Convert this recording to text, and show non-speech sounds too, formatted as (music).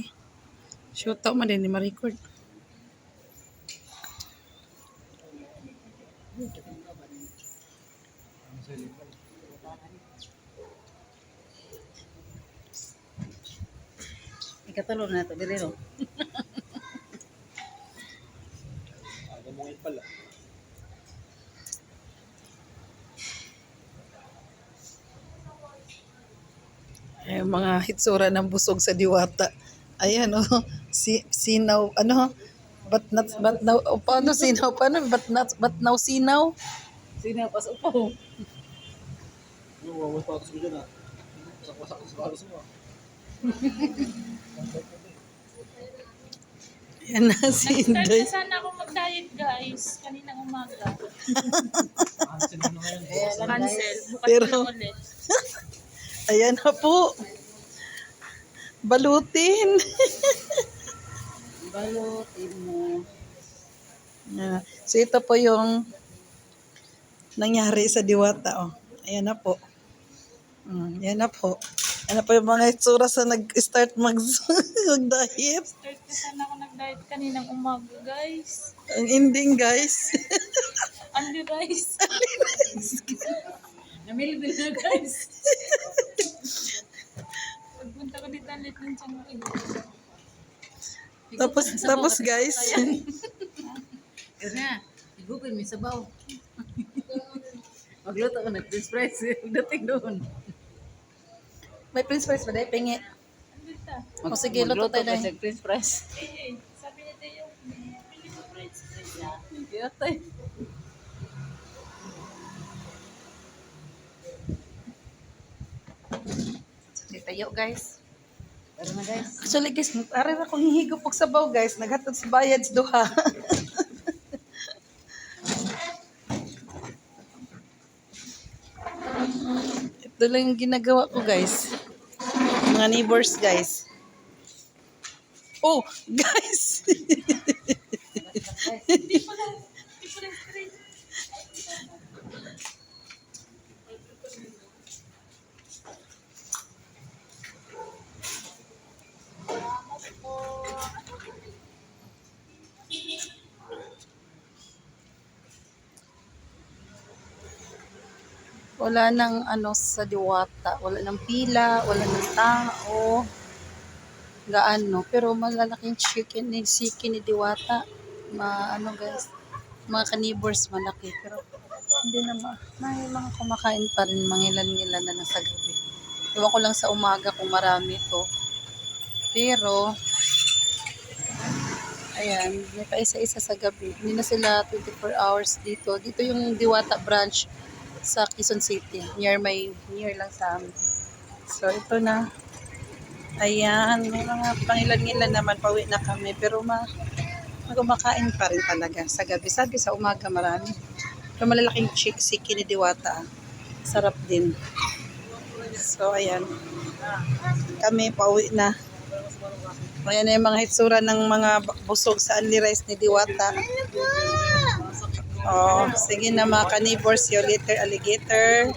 eh. Shoot out man din ni ma-record. Ikatulo na ito, direro. Ay, mga hitsura ng busog sa diwata. Ayan, oh. Si, sinaw, ano, but not, but now, oh, paano sinaw, paano, but not, but now sinaw? Sino pas upo? Ayan na si Nag-start Inday. na sana ako mag-diet guys. Kaninang umaga. Cancel. Bukas Pero- na ulit. (laughs) Ayan na po. Balutin. Balutin mo. Ayan. So ito po yung nangyari sa diwata. Oh. Ayan na po. Mm, ayan na po. Ayan na po yung mga itsura sa nag-start mag- (laughs) mag-diet. Start na sana ako nag-diet kaninang umaga guys. Ang ending guys. Only rice. Namili na guys. Tapos, tapos guys. Kasi na, igupin may sabaw. (laughs) Magluto ko ng french fries. Dating doon. May prince fries ba dahil? Pingi. O sige, luto tayo dahil. sa french fries. Sabi ni Teo, pili mo french fries na. Kaya tayo. Sige tayo guys. Tara na guys. Actually guys, aray na kong hihigop og sabaw guys. Naghatod sa bayad sa duha. (laughs) Ito lang yung ginagawa ko guys. Mga neighbors guys. Oh, (laughs) guys! Hindi pa lang. Hindi pa lang straight. Wala nang ano sa diwata. Wala nang pila, wala nang tao. Gaano. Pero malalaking chicken ni siki ni diwata. Ma, ano guys, mga kanibors malaki. Pero hindi na ma, may mga kumakain pa rin. Mangilan-ngilan na lang gabi. Iwan ko lang sa umaga kung marami to. Pero, ayan, may pa isa-isa sa gabi. Hindi na sila 24 hours dito. Dito yung Diwata branch sa Quezon City. Near may, near lang sa amin. So, ito na. Ayan, may mga pangilan-ngilan naman, pauwi na kami. Pero ma, magkumakain pa rin talaga sa gabi. Sabi sa umaga marami. Pero malalaking chick, siki ni Diwata. ah. Sarap din. So, ayan. Kami pauwi na. Ayan na yung mga hitsura ng mga busog sa Only Rice ni Diwata. Oh, sige na mga see you later, alligator.